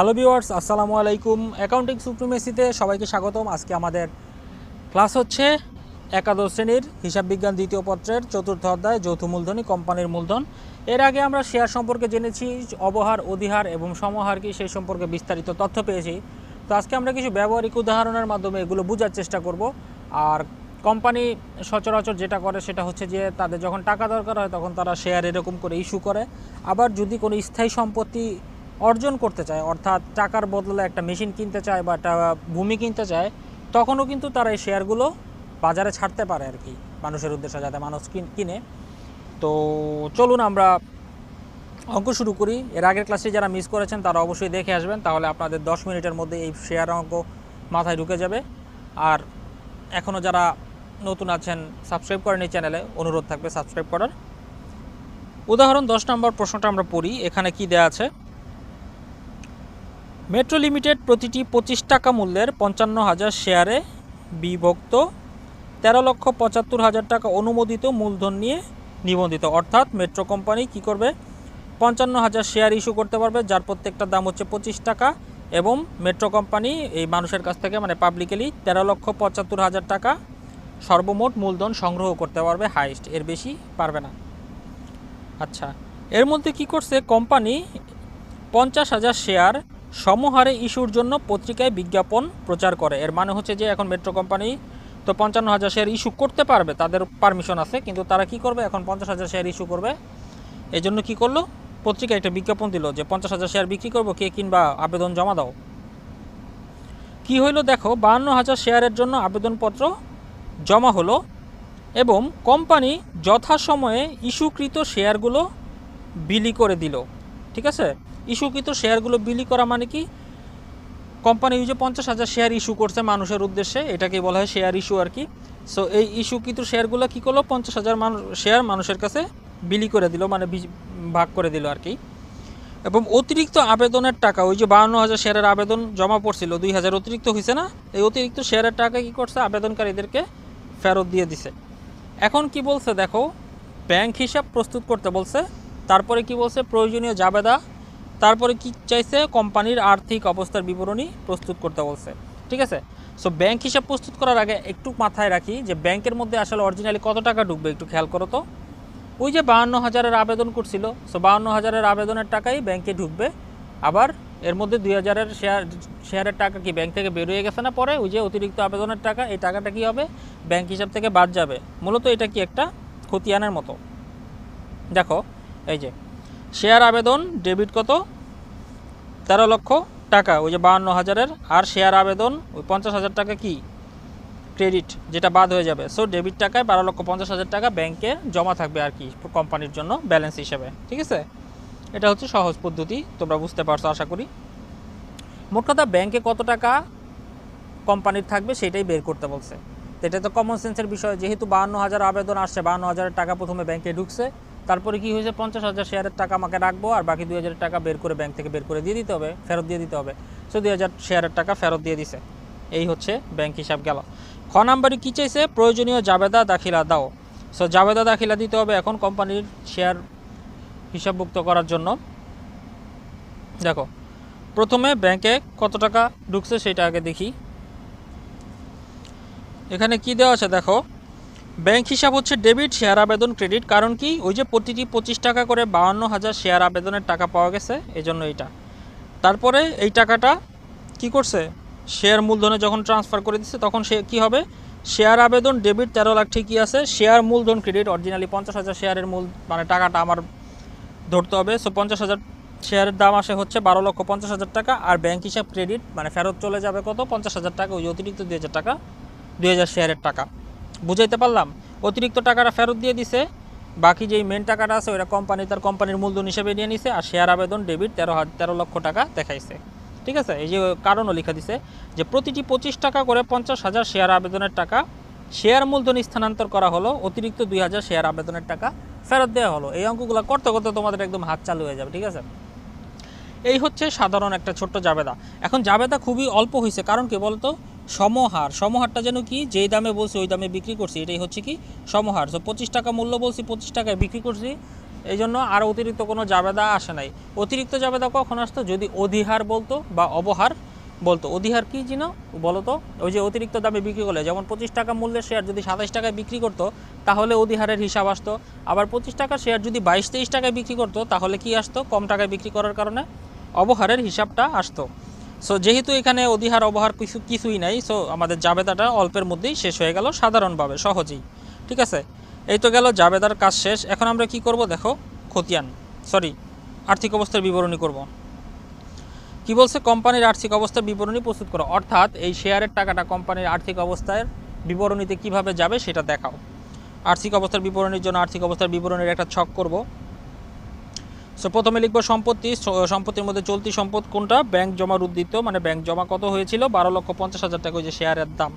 Hello viewers, আসসালামু আলাইকুম। Accounting সুপ্রিমেসিতে সবাইকে স্বাগতম। আজকে আমাদের ক্লাস হচ্ছে একাদশ শ্রেণির হিসাব বিজ্ঞান দ্বিতীয় পত্রের চতুর্থ অধ্যায়, যৌথ মূলধনী, কোম্পানির মূলধন। এর আগে আমরা শেয়ার সম্পর্কে জেনেছি, অবহার, অধিহার এবং সমহার কি সেই সম্পর্কে বিস্তারিত তথ্য পেয়েছি। তো আজকে আমরা কিছু ব্যবহারিক উদাহরণের মাধ্যমে এগুলো বোঝার চেষ্টা করব। আর কোম্পানি সচরাচর যেটা করে সেটা হচ্ছে যে তাদের যখন টাকা দরকার হয় তখন তারা শেয়ার এরকম করে ইস্যু করে। আবার যদি কোনো স্থায়ী সম্পত্তি অর্জন করতে চায়, অর্থাৎ টাকার বদলে একটা মেশিন কিনতে চায় বা একটা ভূমি কিনতে চায়, তখনও কিন্তু তারা এই শেয়ারগুলো বাজারে ছাড়তে পারে আর কি, মানুষের উদ্দেশ্যে যাতে মানুষ কিন- তো চলুন আমরা অঙ্ক শুরু করি। এর আগের ক্লাসে যারা মিস করেছেন, তারা অবশ্যই দেখে আসবেন, তাহলে আপনাদের দশ মিনিটের মধ্যে এই শেয়ার অঙ্ক মাথায় ঢুকে যাবে। আর এখনও যারা নতুন আছেন সাবস্ক্রাইব করেন এই চ্যানেলে অনুরোধ থাকবে সাবস্ক্রাইব করার। উদাহরণ, দশ নম্বর প্রশ্নটা আমরা পড়ি, এখানে কি দেয়া আছে? মেট্রো লিমিটেড প্রতিটি পঁচিশ টাকা মূল্যের পঞ্চান্ন হাজার শেয়ারে বিভক্ত, তেরো লক্ষ পঁচাত্তর হাজার টাকা অনুমোদিত মূলধন নিয়ে নিবন্ধিত। অর্থাৎ মেট্রো কোম্পানি কি করবে? পঞ্চান্ন হাজার শেয়ার ইস্যু করতে পারবে, যার প্রত্যেকটার দাম হচ্ছে পঁচিশ টাকা এবং মেট্রো কোম্পানি এই মানুষের কাছ থেকে মানে পাবলিকেলি তেরো লক্ষ পঁচাত্তর হাজার টাকা সর্বমোট মূলধন সংগ্রহ করতে পারবে হাইস্ট এর বেশি পারবে না। আচ্ছা এর মধ্যে কি করছে? কোম্পানি পঞ্চাশ হাজার শেয়ার সমহারে ইস্যুর জন্য পত্রিকায় বিজ্ঞাপন প্রচার করে। এর মানে হচ্ছে যে এখন মেট্রো কোম্পানি তো পঞ্চান্ন হাজার শেয়ার ইস্যু করতে পারবে, তাদের পারমিশন আছে, কিন্তু তারা কি করবে? এখন পঞ্চাশ হাজার শেয়ার ইস্যু করবে। এই জন্য কী করল? পত্রিকায় একটা বিজ্ঞাপন দিল যে পঞ্চাশ হাজার শেয়ার বিক্রি করব, কে কিনবা আবেদন জমা দাও। কি হইল দেখো, বাহান্ন হাজার শেয়ারের জন্য আবেদনপত্র জমা হলো এবং কোম্পানি যথাসময়ে ইস্যুকৃত শেয়ারগুলো বিলি করে দিল। ঠিক আছে? ইস্যুকৃত শেয়ারগুলো বিলি করা মানে কি? কোম্পানি যে পঞ্চাশ হাজার শেয়ার ইস্যু করছে মানুষের উদ্দেশ্যে এটাকে বলা হয় শেয়ার ইস্যু আর কি। সো এই ইস্যুকৃত শেয়ারগুলো কী করল? পঞ্চাশ হাজার মানুষ শেয়ার মানুষের কাছে বিলি করে দিল মানে ভাগ করে দিল আর কি। এবং অতিরিক্ত আবেদনের টাকা, ওই যে বাহান্ন হাজার শেয়ারের আবেদন জমা পড়ছিল, দুই হাজার অতিরিক্ত হয়েছে না? এই অতিরিক্ত শেয়ারের টাকা কী করছে? আবেদনকারীদেরকে ফেরত দিয়ে দিছে। এখন কি বলছে দেখো? ব্যাংক হিসাব প্রস্তুত করতে বলছে। তারপরে কি বলছে? প্রয়োজনীয় জাবেদা তারপরে কি চাইছে? কোম্পানির আর্থিক অবস্থার বিবরণী প্রস্তুত করতে বলছে। ঠিক আছে? সো ব্যাংক হিসাব প্রস্তুত করার আগে একটু মাথায় রাখি যে ব্যাংকের মধ্যে আসলে অরিজিনালি কত টাকা ঢুকবে একটু খেয়াল করো তো। ওই যে বাহান্ন হাজারের আবেদন করছিল সো বাহান্ন হাজারের আবেদনের টাকাই ব্যাংকে ঢুকবে। আবার এর মধ্যে দুই হাজারের শেয়ার শেয়ারের টাকা কি ব্যাংক থেকে বেরিয়ে গেছে না পরে? ওই যে অতিরিক্ত আবেদনের টাকা, এই টাকাটা কি হবে? ব্যাংক হিসাব থেকে বাদ যাবে। মূলত এটা কি একটা খতিয়ানের মতো। দেখো, এই যে শেয়ার আবেদন, ডেবিট কত? তেরো লক্ষ টাকা, ওই যে বাহান্ন হাজারের। আর শেয়ার আবেদন, ওই পঞ্চাশ হাজার টাকা কি? ক্রেডিট, যেটা বাদ হয়ে যাবে। সো ডেবিট টাকায় বারো লক্ষ পঞ্চাশ হাজার টাকা ব্যাংকে জমা থাকবে আর কি, কোম্পানির জন্য ব্যালেন্স হিসেবে। ঠিক আছে? এটা হচ্ছে সহজ পদ্ধতি, তোমরা বুঝতে পারছ, আশা করি। মোট কথা, ব্যাংকে কত টাকা কোম্পানির থাকবে সেটাই বের করতে বলছে। এটা তো কমন সেন্সের বিষয়, যেহেতু বাহান্ন হাজার আবেদন আসছে, বাহান্ন হাজারের টাকা প্রথমে ব্যাংকে ঢুকছে তারপরে কি হয়েছে? পঞ্চাশ হাজার শেয়ারের টাকা আমাকে রাখব আর বাকি দুই হাজার টাকা বের করে ব্যাংক থেকে বের করে দিয়ে দিতে হবে, ফেরত দিয়ে দিতে হবে। সো দুই হাজার শেয়ারের টাকা ফেরত দিয়ে দিছে। এই হচ্ছে ব্যাংক হিসাব গেল। খ নাম্বারে কী চাইছে? প্রয়োজনীয় জাবেদা দাখিলা দাও। সো জাবেদা দাখিলা দিতে হবে এখন কোম্পানির শেয়ার হিসাবভুক্ত করার জন্য। দেখো, প্রথমে ব্যাংকে কত টাকা ঢুকছে সেটা আগে দেখি। এখানে কি দেওয়া আছে? দেখো ব্যাংক হিসাব হচ্ছে ডেবিট, শেয়ার আবেদন, ক্রেডিট। কারণ কি? ওই যে প্রতিটি পঁচিশ টাকা করে বাহান্ন হাজার শেয়ার আবেদনের টাকা পাওয়া গেছে এই জন্য এইটা। তারপরে এই টাকাটা কি করছে? শেয়ার মূলধনে যখন ট্রান্সফার করে দিচ্ছে তখন সে কী হবে? শেয়ার আবেদন, ডেবিট, তেরো লাখ ঠিকই আছে। শেয়ার মূলধন, ক্রেডিট, অরিজিনালি পঞ্চাশ হাজার শেয়ারের মূল মানে টাকাটা আমার ধরতে হবে। সো পঞ্চাশ হাজার শেয়ারের দাম আসে হচ্ছে বারো লক্ষ পঞ্চাশ হাজার টাকা। আর ব্যাংক হিসাব, ক্রেডিট মানে ফেরত চলে যাবে কত? পঞ্চাশ হাজার টাকা, ওই অতিরিক্ত দুই হাজার টাকা, দুই হাজার শেয়ারের টাকা। বুঝাইতে পারলাম? অতিরিক্ত টাকাটা ফেরত দিয়ে দিছে। বাকি যেই মেন টাকাটা আছে ওটা কোম্পানি তার কোম্পানির মূলধন হিসেবে নিয়ে নিছে আর শেয়ার আবেদন ডেবিট তেরো তেরো লক্ষ টাকা দেখাইছে। ঠিক আছে? এই যে কারণও লেখা দিছে যে প্রতিটি পঁচিশ টাকা করে পঞ্চাশ হাজার শেয়ার আবেদনের টাকা শেয়ার মূলধন স্থানান্তর করা হলো, অতিরিক্ত দুই হাজার শেয়ার আবেদনের টাকা ফেরত দেওয়া হলো। এই অঙ্কগুলো করতে করতে তোমাদের একদম হাত চালু হয়ে যাবে, ঠিক আছে? এই হচ্ছে সাধারণ একটা ছোট্ট জাবেদা। এখন জাবেদা খুবই অল্প হয়েছে কারণ কি বলতো? সমহার, সমহারটা যেন কি? যেই দামে বলছি, ওই দামে বিক্রি করছি, এটাই হচ্ছে কি? সমহার। সো পঁচিশ টাকা মূল্য বলছি, পঁচিশ টাকায় বিক্রি করছি এই জন্য আর অতিরিক্ত কোনো জাবেদা আসে নাই। অতিরিক্ত জাবেদা কখন আসতো? যদি অধিহার বলতো বা অবহার বলতো। অধিহার কি বলো তো ওই যে অতিরিক্ত দামে বিক্রি করলে, যেমন পঁচিশ টাকা মূল্যের শেয়ার যদি সাতাশ টাকায় বিক্রি করতো, তাহলে অধিহারের হিসাব আসতো। আবার পঁচিশ টাকার শেয়ার যদি বাইশ, তেইশ টাকায় বিক্রি করতো, তাহলে কি আসতো? কম টাকায় বিক্রি করার কারণে অবহারের হিসাবটা আসতো। সো যেহেতু এখানে অধিহার অবহার কিছু কিছুই নাই সো আমাদের জাবেদাটা অল্পের মধ্যেই শেষ হয়ে গেল সাধারণভাবে, সহজেই। ঠিক আছে? এই তো গেল, জাবেদার কাজ শেষ। এখন আমরা কি করব দেখো? খতিয়ান সরি আর্থিক অবস্থার বিবরণী করব। কি বলছে? কোম্পানির আর্থিক অবস্থার বিবরণী প্রস্তুত করো। অর্থাৎ এই শেয়ারের টাকাটা কোম্পানির আর্থিক অবস্থার বিবরণীতে কীভাবে যাবে সেটা দেখাও। আর্থিক অবস্থার বিবরণীর জন্য আর্থিক অবস্থার বিবরণীর একটা ছক করব। সো প্রথমে লিখব সম্পত্তি সম্পত্তির মধ্যে চলতি সম্পদ কোনটা? ব্যাংক জমার উদ্দিত মানে ব্যাংক জমা কত হয়েছিল? বারো লক্ষ পঞ্চাশ হাজার টাকা ওই যে শেয়ারের দাম।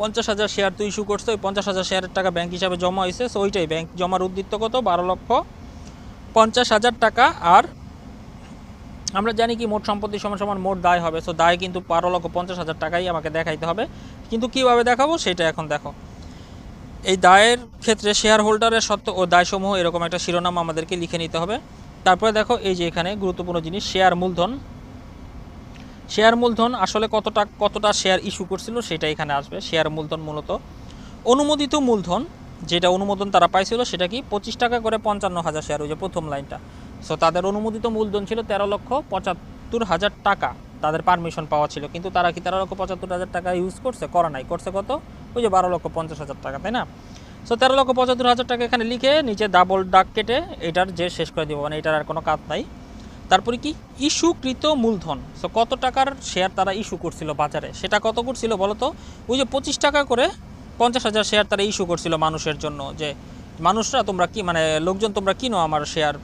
পঞ্চাশ হাজার শেয়ার তুই ইস্যু করছ, ওই পঞ্চাশ হাজার শেয়ারের টাকা ব্যাংক হিসাবে জমা হয়েছে, সো ওইটাই ব্যাংক জমার উদ্দিত্ত কত? বারো লক্ষ পঞ্চাশ হাজার টাকা, আর আমরা জানি কি, মোট সম্পত্তি সমান সমান মোট দায় হবে, সো দায় কিন্তু বারো লক্ষ পঞ্চাশ হাজার টাকাই আমাকে দেখাইতে হবে। কিন্তু কীভাবে দেখাবো? সেটা এখন দেখো। এই দায়ের ক্ষেত্রে শেয়ার হোল্ডারের সত্ত্ব ও দায়সমূহ এরকম একটা শিরোনাম আমাদেরকে লিখে নিতে হবে। তারপরে দেখো, এই যে এখানে গুরুত্বপূর্ণ জিনিস শেয়ার মূলধন। শেয়ার মূলধন আসলে কতটা কতটা শেয়ার ইস্যু করছিল সেটা এখানে আসবে। শেয়ার মূলধন মূলত অনুমোদিত মূলধন, যেটা অনুমোদন তারা পাইছিল সেটা কি পঁচিশ টাকা করে পঞ্চান্ন হাজার শেয়ার ওই যে প্রথম লাইনটা সো তাদের অনুমোদিত মূলধন ছিল তেরো লক্ষ পঁচাত্তর হাজার টাকা। তাদের পারমিশন পাওয়া ছিল। কিন্তু তারা কি তেরো লক্ষ পঁচাত্তর হাজার টাকা ইউজ করছে? করা নাই। করছে কত? ওই যে বারো লক্ষ পঞ্চাশ হাজার টাকা, তাই না? সো তেরো লক্ষ পঁচাত্তর হাজার টাকা এখানে লিখে নিচে ডাবল ডাক কেটে এটার যে শেষ করে দিব মানে এটার আর কোনো কাজ নাই। তারপরে কি? ইস্যুকৃত মূলধন। সো কত টাকার শেয়ার তারা ইস্যু করছিল বাজারে? সেটা কত করছিল বলো তো? ওই যে পঁচিশ টাকা করে পঞ্চাশ হাজার শেয়ার তারা ইস্যু করছিল মানুষের জন্য। যে, মানুষরা তোমরা কি মানে লোকজন তোমরা কিনো আমার শেয়ার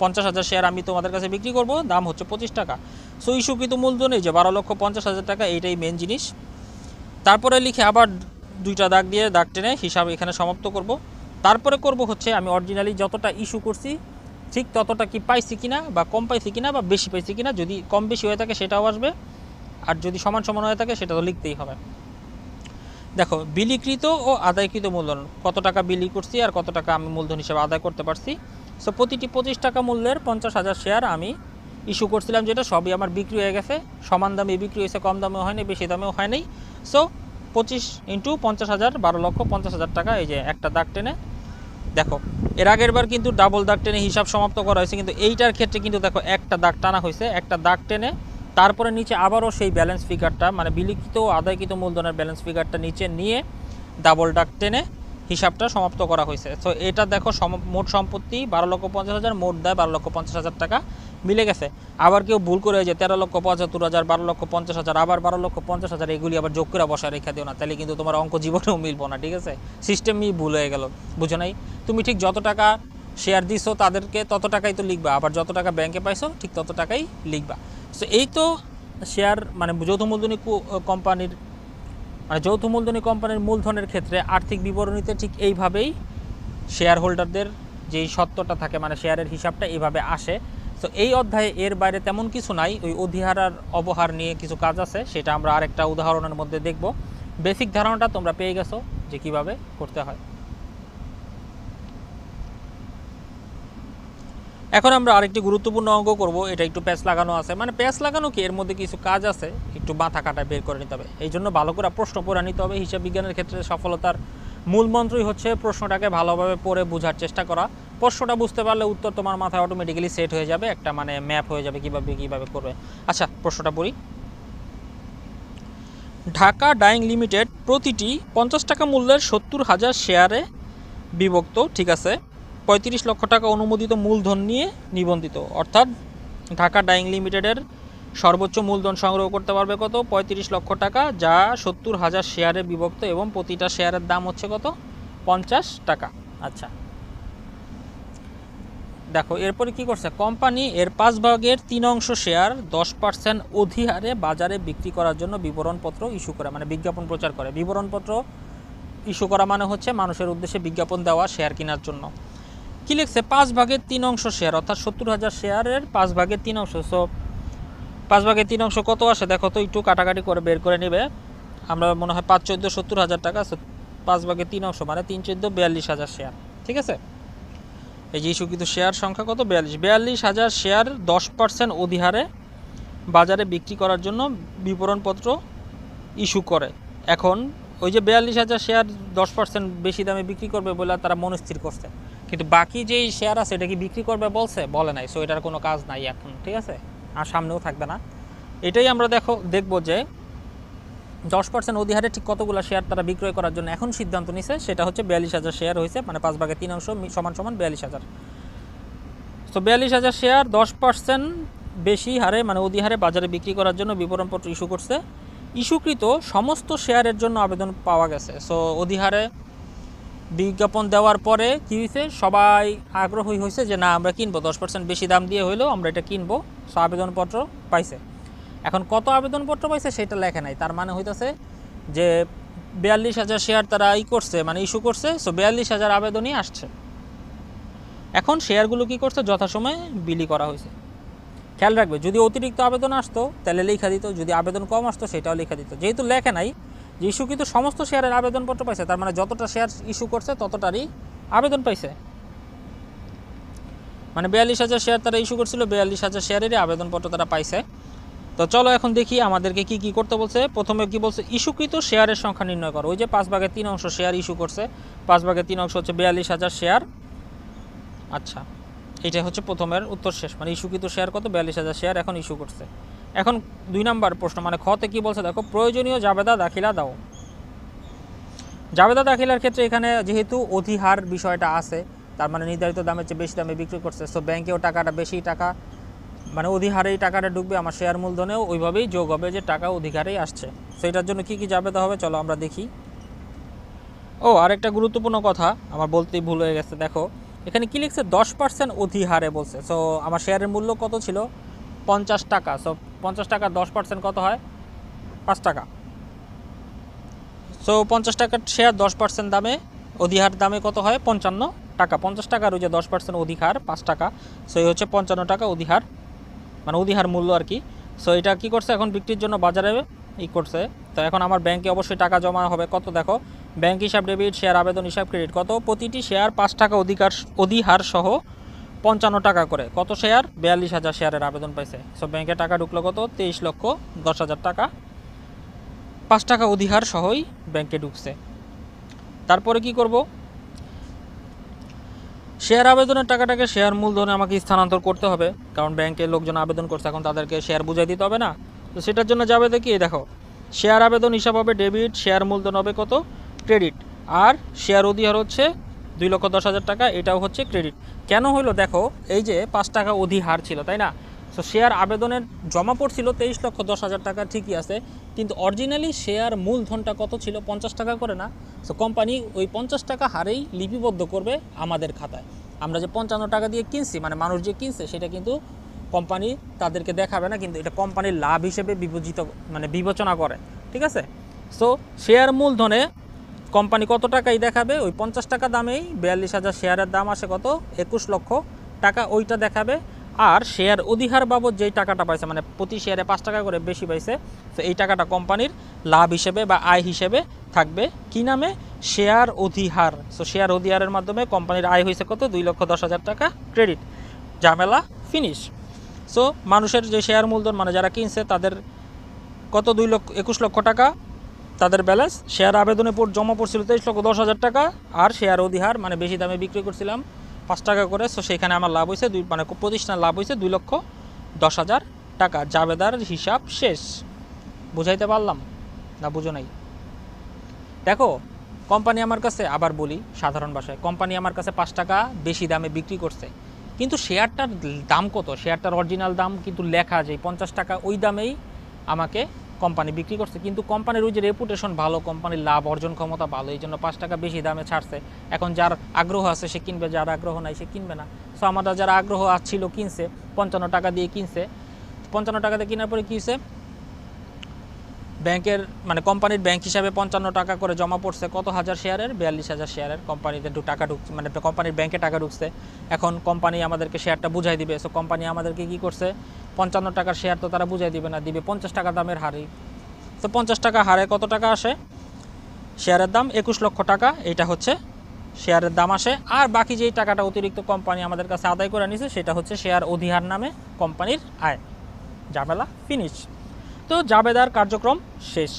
পঞ্চাশ হাজার শেয়ার আমি তোমাদের কাছে বিক্রি করব, দাম হচ্ছে পঁচিশ টাকা। সো ইস্যুকৃত মূলধন এই যে বারো লক্ষ পঞ্চাশ হাজার টাকা, এইটাই মেন জিনিস। তারপরে লিখে আবার দুইটা দাগ দিয়ে দাগ টেনে হিসাব এখানে সমাপ্ত করব। তারপরে করব হচ্ছে আমি অরিজিনালি যতটা ইস্যু করছি, ঠিক ততটা কি পাইছি কিনা, বা কম পাইছি কিনা, বা বেশি পাইছি কিনা, যদি কম বেশি হয়ে থাকে সেটাও আসবে। আর যদি সমান সমান হয়ে থাকে সেটা তো লিখতেই হবে। দেখো, বিলিকৃত ও আদায়কৃত মূলধন, কত টাকা বিলি করছি আর কত টাকা আমি মূলধন হিসেবে আদায় করতে পারছি? সো প্রতিটি পঁচিশ টাকা মূল্যের পঞ্চাশ হাজার শেয়ার আমি ইস্যু করছিলাম যেটা সবই আমার বিক্রি হয়ে গেছে। সমান দামে বিক্রি হয়েছে, কম দামেও হয়নি, বেশি দামেও হয়নি। সো পঁচিশ ইন্টু পঞ্চাশ হাজার, বারো লক্ষ পঞ্চাশ হাজার টাকা, এই যে একটা দাগ টেনে। দেখো, এর আগের বার কিন্তু ডাবল দাগ টেনে হিসাব সমাপ্ত করা হয়েছে, কিন্তু এইটার ক্ষেত্রে কিন্তু দেখো একটা দাগ টানা হয়েছে, একটা দাগ টেনে। তারপরে নিচে আবারও সেই ব্যালেন্স ফিগারটা মানে বিলিখিত আদায়কৃত মূলধনের ব্যালেন্স ফিগারটা নিচে নিয়ে ডাবল ডাক টেনে হিসাবটা সমাপ্ত করা হয়েছে। তো এটা দেখো মোট সম্পত্তি বারো লক্ষ পঞ্চাশ হাজার, মোট দেয় বারো লক্ষ পঞ্চাশ হাজার টাকা মিলে গেছে। আবার কেউ ভুল করে যে তেরো লক্ষ পঁচাত্তর হাজার, বারো লক্ষ পঞ্চাশ হাজার, আবার বারো লক্ষ পঞ্চাশ হাজার, এগুলি আবার যোগ করে বসা রেখা দিও না, তাহলে কিন্তু তোমার অঙ্ক জীবনেও মিলবো না, ঠিক আছে? সিস্টেমই ভুল হয়ে গেল, বুঝো নাই? তুমি ঠিক যত টাকা শেয়ার দিছো তাদেরকে তত টাকাই তো লিখবা, আবার যত টাকা ব্যাংকে পাইছো ঠিক তত টাকাই লিখবা। সো এই তো শেয়ার মানে যৌথ মূলধনী কোম্পানির মানে যৌথ মূলধনী কোম্পানির মূলধনের ক্ষেত্রে আর্থিক বিবরণীতে ঠিক এইভাবেই শেয়ার হোল্ডারদের যেই সত্যটা থাকে মানে শেয়ারের হিসাবটা এইভাবে আসে। তো এই অধ্যায়ে এর বাইরে তেমন কিছু নাই, ওই অধিহারার অবহার নিয়ে কিছু কাজ আছে, সেটা আমরা আরেকটা উদাহরণের মধ্যে দেখব। বেসিক ধারণাটা তোমরা পেয়ে গেছো যে কীভাবে করতে হয়। এখন আমরা আরেকটি গুরুত্বপূর্ণ অঙ্গ করব, এটা একটু প্যাচ লাগানো আছে। মানে প্যাচ লাগানো কি? এর মধ্যে কিছু কাজ আছে, একটু মাথা কাটা বের করে নিতে হবে। এই জন্য ভালো করে প্রশ্ন পড়ে নিতে হবে। হিসাব বিজ্ঞানের ক্ষেত্রে সফলতার মূল মন্ত্রই হচ্ছে প্রশ্নটাকে ভালোভাবে পড়ে বোঝার চেষ্টা করা। প্রশ্নটা বুঝতে পারলে উত্তর তোমার মাথায় অটোমেটিক্যালি সেট হয়ে যাবে, একটা মানে ম্যাপ হয়ে যাবে কীভাবে কীভাবে করবে। আচ্ছা প্রশ্নটা পড়ি। ঢাকা ডাইং লিমিটেড প্রতিটি পঞ্চাশ টাকা মূল্যের সত্তর হাজার শেয়ারে বিভক্ত, ঠিক আছে? পঁয়ত্রিশ লক্ষ টাকা অনুমোদিত মূলধন নিয়ে নিবন্ধিত। অর্থাৎ ঢাকা ডাইং লিমিটেডের সর্বোচ্চ মূলধন সংগ্রহ করতে পারবে কত? পঁয়ত্রিশ লক্ষ টাকা, যা সত্তর হাজার শেয়ারে বিভক্ত এবং প্রতিটা শেয়ারের দাম হচ্ছে কত? পঞ্চাশ টাকা। আচ্ছা। দেখো, এরপরে কি করছে? কোম্পানি এর পাঁচ ভাগের তিন অংশ শেয়ার দশ পার্সেন্ট অধিহারে বাজারে বিক্রি করার জন্য বিবরণপত্র ইস্যু করে মানে বিজ্ঞাপন প্রচার করে। বিবরণপত্র ইস্যু করা মানে হচ্ছে মানুষের উদ্দেশ্যে বিজ্ঞাপন দেওয়া, শেয়ার কেনার জন্য। কি লিখছে? পাঁচ ভাগের তিন অংশ শেয়ার অর্থাৎ সত্তর হাজার শেয়ারের পাঁচ ভাগের তিন অংশ। সো পাঁচ ভাগের তিন অংশ কত আসে? দেখো তো, একটু কাটাকাটি করে বের করে নেবে। আমরা মনে হয় পাঁচ চোদ্দ সত্তর হাজার টাকা পাঁচ ভাগের তিন অংশ মানে তিন চোদ্দ বিয়াল্লিশ হাজার শেয়ার ঠিক আছে? এই যে ইস্যুকৃত শেয়ার সংখ্যা কত? বিয়াল্লিশ। বিয়াল্লিশ হাজার শেয়ার দশ পার্সেন্ট অধিহারে বাজারে বিক্রি করার জন্য বিবরণপত্র ইস্যু করে। এখন ওই যে বিয়াল্লিশ হাজার শেয়ার দশ পার্সেন্ট বেশি দামে বিক্রি করবে বলে তারা মনস্থির করছে। কিন্তু বাকি যেই শেয়ার আছে, এটা কি বিক্রি করবে বলছে? বলে নাই। সো এটার কোনো কাজ নাই এখন, ঠিক আছে? আর সামনেও থাকবে না। এটাই আমরা দেখো, দেখব যে দশ পার্সেন্ট অধিহারে ঠিক কতগুলো শেয়ার তারা বিক্রয় করার জন্য এখন সিদ্ধান্ত নিছে, সেটা হচ্ছে বিয়াল্লিশ হাজার শেয়ার হয়েছে মানে পাঁচ ভাগে তিন অংশ সমান সমান বিয়াল্লিশ হাজার। তো বিয়াল্লিশ হাজার শেয়ার দশ পার্সেন্ট বেশি হারে মানে অধিহারে বাজারে বিক্রি করার জন্য বিবরণপত্র ইস্যু করছে। ইস্যুকৃত সমস্ত শেয়ারের জন্য আবেদন পাওয়া গেছে। সো অধিহারে বিজ্ঞাপন দেওয়ার পরে কী হয়েছে সবাই আগ্রহী হয়েছে যে, না, আমরা কিনবো। দশ পার্সেন্ট বেশি দাম দিয়ে হইলেও আমরা এটা কিনবো। সো আবেদনপত্র পাইছে। এখন কত আবেদনপত্র পাইছে সেটা লেখে নাই। তার মানে হইতেছে যে, বিয়াল্লিশ হাজার শেয়ার তারা ই করছে মানে ইস্যু করছে, সো বিয়াল্লিশ হাজার আবেদনই আসছে। এখন শেয়ারগুলো কি করছে? যথাসময়ে বিলি করা হয়েছে খেয়াল রাখবে, যদি অতিরিক্ত আবেদন আসতো, তাহলে লেখা দিত। যদি আবেদন কম আসতো, সেটাও লেখা দিত। যেহেতু লেখে নাই যে ইস্যু কিন্তু সমস্ত শেয়ারের আবেদনপত্র পাইছে, তার মানে যতটা শেয়ার ইস্যু করছে, ততটারই আবেদন পাইছে। মানে বিয়াল্লিশ হাজার শেয়ার তারা ইস্যু করছিল, বিয়াল্লিশ হাজার শেয়ারেরই আবেদনপত্র তারা পাইছে। তো চলো এখন দেখি আমাদেরকে কি কি করতে বলছে। প্রথমে কি বলছে, ইস্যুকৃত শেয়ারের সংখ্যা নির্ণয় করো। ওই যে পাঁচ ভাগের তিন অংশ শেয়ার ইস্যু করছে, পাঁচ ভাগের তিন অংশ হচ্ছে বিয়াল্লিশ হাজার শেয়ার। আচ্ছা এটা হচ্ছে প্রথমের উত্তর শেষ। মানে ইস্যুকৃত শেয়ার কত? বিয়াল্লিশ হাজার শেয়ার এখন ইস্যু করছে। এখন দুই নাম্বার প্রশ্ন মানে খতে কি বলছে? দেখো, প্রয়োজনীয় জাবেদা দাখিলা দাও। জাবেদা দাখিলার ক্ষেত্রে এখানে যেহেতু অধিহার বিষয়টা আছে, তার মানে নির্ধারিত দামের চেয়ে বেশি দামে বিক্রি করছে সো ব্যাংকেও টাকাটা বেশি টাকা মানে অধিহারেই টাকাটা ঢুকবে, আমার শেয়ার মূলধনেও ওইভাবেই যোগ হবে যে টাকা অধিকারেই আসছে। সো এটার জন্য কি কি জাবেদা হবে, চলো আমরা দেখি। ও, আরেকটা গুরুত্বপূর্ণ কথা, আমার বলতেই ভুল হয়ে গেছে, দেখো। এখানে কি লিখছে? দশ পার্সেন্ট অধিহারে বলছে। সো আমার শেয়ারের মূল্য কত ছিল? পঞ্চাশ টাকা সো পঞ্চাশ টাকা দশ পার্সেন্ট কত হয়? পাঁচ টাকা। সো পঞ্চাশ টাকার শেয়ার দশ পার্সেন্ট দামে, অধিহার দামে কত হয়? পঞ্চান্ন টাকা। পঞ্চাশ টাকার ওই যে দশ পার্সেন্ট অধিকার পাঁচ টাকা। সো এই হচ্ছে পঞ্চান্ন টাকা অধিহার মানে অধিহার মূল্য আর কি। সো এটা কি করছে? এখন বিক্রির জন্য বাজারে ই করছে। তো এখন আমার ব্যাংকে অবশ্যই টাকা জমা হবে। কত দেখো? ব্যাংক হিসাব ডেবিট শেয়ার আবেদন, হিসাব ক্রেডিট কত? প্রতিটি শেয়ার পাঁচ টাকা অধিকার, অধিহার সহ পঞ্চান্ন টাকা করে। কত শেয়ার? বিয়াল্লিশ হাজার শেয়ারের আবেদন পাইছে। সো ব্যাংকে টাকা ঢুকলো কত? তেইশ লক্ষ দশ হাজার টাকা। পাঁচ টাকা অধিহার সহই ব্যাংকে ঢুকছে। তারপরে কি করব? শেয়ার আবেদনের টাকাটাকে শেয়ার মূলধনে আমাকে স্থানান্তর করতে হবে। কারণ ব্যাংকে লোকজন আবেদন করছে, এখন তাদেরকে শেয়ার বুঝাই দিতে হবে না। তো সেটার জন্য যাবে দেখি দেখো। শেয়ার আবেদন হিসাব হবে ডেবিট শেয়ার মূলধন হবে কত? ক্রেডিট আর শেয়ার অধিহার হচ্ছে দুই লক্ষ দশ হাজার টাকা, এটাও হচ্ছে ক্রেডিট কেন হলো দেখো, এই যে পাঁচ টাকা অধিহার ছিল, তাই না? সো শেয়ার আবেদনের জমা পড়ছিল তেইশ লক্ষ দশ হাজার টাকা, ঠিকই আছে, কিন্তু অরিজিনালি শেয়ার মূলধনটা কত ছিল? পঞ্চাশ টাকা করে না? সো কোম্পানি ওই পঞ্চাশ টাকা হারেই লিপিবদ্ধ করবে আমাদের খাতায়। আমরা যে পঞ্চান্ন টাকা দিয়ে কিনছি মানে মানুষ যে কিনছে, সেটা কিন্তু কোম্পানি তাদেরকে দেখাবে না, কিন্তু এটা কোম্পানির লাভ হিসেবে বিবেচিত মানে বিবেচনা করে, ঠিক আছে? সো শেয়ার মূলধনে কোম্পানি কত টাকাই দেখাবে? ওই পঞ্চাশ টাকা দামেই বিয়াল্লিশ হাজার শেয়ারের দাম আসে কত? একুশ লক্ষ টাকা ওইটা দেখাবে। আর শেয়ার অধিহার বাবদ যেই টাকাটা পাইছে মানে প্রতি শেয়ারে পাঁচ টাকা করে বেশি পাইছে, তো এই টাকাটা কোম্পানির লাভ হিসেবে বা আয় হিসেবে থাকবে। কি নামে? শেয়ার অধিহার। সো শেয়ার অধিহারের মাধ্যমে কোম্পানির আয় হয়েছে কত? দুই লক্ষ দশ হাজার টাকা ক্রেডিট। ঝামেলা ফিনিশ। সো মানুষের যে শেয়ার মূলধন মানে যারা কিনছে, তাদের কত? দুই লক্ষ, একুশ লক্ষ টাকা তাদের ব্যালেন্স শেয়ার আবেদনে পর জমা পড়ছিল তেইশ লক্ষ দশ হাজার টাকা, আর শেয়ার অধিহার মানে বেশি দামে বিক্রি করছিলাম পাঁচ টাকা করে। সো সেখানে আমার লাভ হয়েছে দুই মানে প্রতিষ্ঠান লাভ হয়েছে দুই লক্ষ দশ হাজার টাকা। জাবেদার হিসাব শেষ। বুঝাইতে পারলাম না বুঝো নাই? দেখো কোম্পানি আমার কাছে, আবার বলি সাধারণ ভাষায় কোম্পানি আমার কাছে পাঁচ টাকা বেশি দামে বিক্রি করছে। কিন্তু শেয়ারটার দাম কত? শেয়ারটার অরিজিনাল দাম কিন্তু লেখা যায় পঞ্চাশ টাকা ওই দামেই আমাকে কোম্পানি বিক্রি করছে, কিন্তু কোম্পানির ওই যে রেপুটেশন ভালো কোম্পানির লাভ, অর্জন ক্ষমতা ভালো, এই জন্য পাঁচ টাকা বেশি দামে ছাড়ছে। এখন যার আগ্রহ আছে সে কিনবে, যার আগ্রহ নাই সে কিনবে না। সো আমাদের যারা আগ্রহ ছিল কিনছে, পঞ্চান্ন টাকা দিয়ে কিনছে। পঞ্চান্ন টাকা দিয়ে কেনার পরে কী হয়েছে ব্যাংকের মানে কোম্পানির ব্যাংক হিসাবে পঞ্চান্ন টাকা করে জমা পড়ছে, কত হাজার শেয়ারের? বিয়াল্লিশ হাজার শেয়ারের। কোম্পানিতে টাকা ঢুকছে মানে কোম্পানির ব্যাংকে টাকা ঢুকছে। এখন কোম্পানি আমাদেরকে শেয়ারটা বুঝাই দিবে। সো কোম্পানি আমাদেরকে কি করছে? পঞ্চান্ন টাকার শেয়ার তো তারা বুঝাই দিবে না, দিবে পঞ্চাশ টাকা দামের হারে তো পঞ্চাশ টাকা হারে কত টাকা আসে? শেয়ারের দাম একুশ লক্ষ টাকা, এইটা হচ্ছে শেয়ারের দাম আসে। আর বাকি যেই টাকাটা অতিরিক্ত কোম্পানি আমাদের কাছে আদায় করে নিছে, সেটা হচ্ছে শেয়ার অধিহার নামে কোম্পানির আয়। ঝামেলা ফিনিশ তো জাবেদার কার্যক্রম শেষ,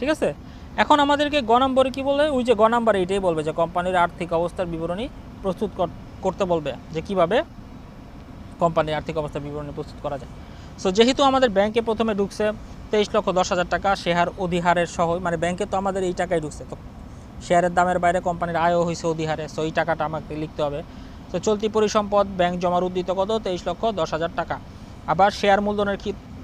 ঠিক আছে? এখন আমাদেরকে গ নম্বরে কী বলবে? ওই যে গ নম্বরে এটাই বলবে যে কোম্পানির আর্থিক অবস্থার বিবরণী প্রস্তুত কর- করতে বলবে যে কীভাবে কোম্পানির আর্থিক অবস্থার বিবরণী প্রস্তুত করা যায়। সো যেহেতু আমাদের ব্যাংকে প্রথমে ঢুকছে তেইশ লক্ষ দশ হাজার টাকা শেয়ার অধিহারের সহ মানে ব্যাংকে তো আমাদের এই টাকাই ঢুকছে, তো শেয়ারের দামের বাইরে কোম্পানির আয়ও হয়েছে অধিহারে সো এই টাকাটা আমাকে লিখতে হবে। তো চলতি পরিসম্পদ, ব্যাংক জমার উদ্দিত কত? তেইশ লক্ষ দশ হাজার টাকা। আবার শেয়ার মূলধনের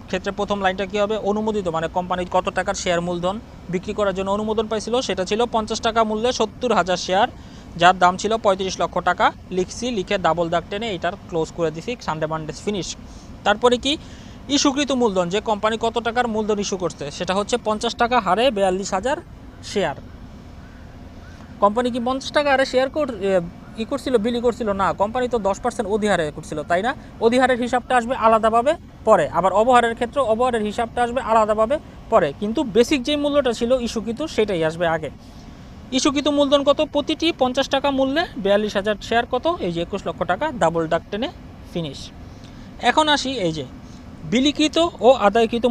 ক্ষেত্রে প্রথম লাইনটা কী হবে? অনুমোদিত মানে কোম্পানির কত টাকার শেয়ার মূলধন বিক্রি করার জন্য অনুমোদন পাইছিল? সেটা ছিল পঞ্চাশ টাকা মূল্যে সত্তর হাজার শেয়ার যার দাম ছিল পঁয়ত্রিশ লক্ষ টাকা। লিখছি, লিখে ডাবল দাগ টেনে এটার ক্লোজ করে দিছি সানডে মানডে ফিনিশ তারপরে কি? ইস্যুকৃত মূলধন, যে কোম্পানি কত টাকার মূলধন ইস্যু করছে, সেটা হচ্ছে পঞ্চাশ টাকা হারে বিয়াল্লিশ হাজার শেয়ার কোম্পানি কি পঞ্চাশ টাকা হারে শেয়ার ই করছিল, বিলি করছিল, না কোম্পানি তো দশ পার্সেন্ট অধিহারে করছিল, তাই না? অধিহারের হিসাবটা আসবে আলাদাভাবে পরে, আবার অবহারের ক্ষেত্রে অবহারের হিসাবটা আসবে আলাদাভাবে পরে, কিন্তু বেসিক যে মূল্যটা ছিল ইস্যুকৃত সেটাই আসবে আগে। ইস্যুকৃত মূলধন কত? প্রতিটি পঞ্চাশ টাকা মূল্যে বিয়াল্লিশ হাজার শেয়ার কত? এই যে একুশ লক্ষ টাকা ডাবল ডাক টেনে ফিনিশ এখন আসি এই যে, বিলিকৃত ও আদায়কৃত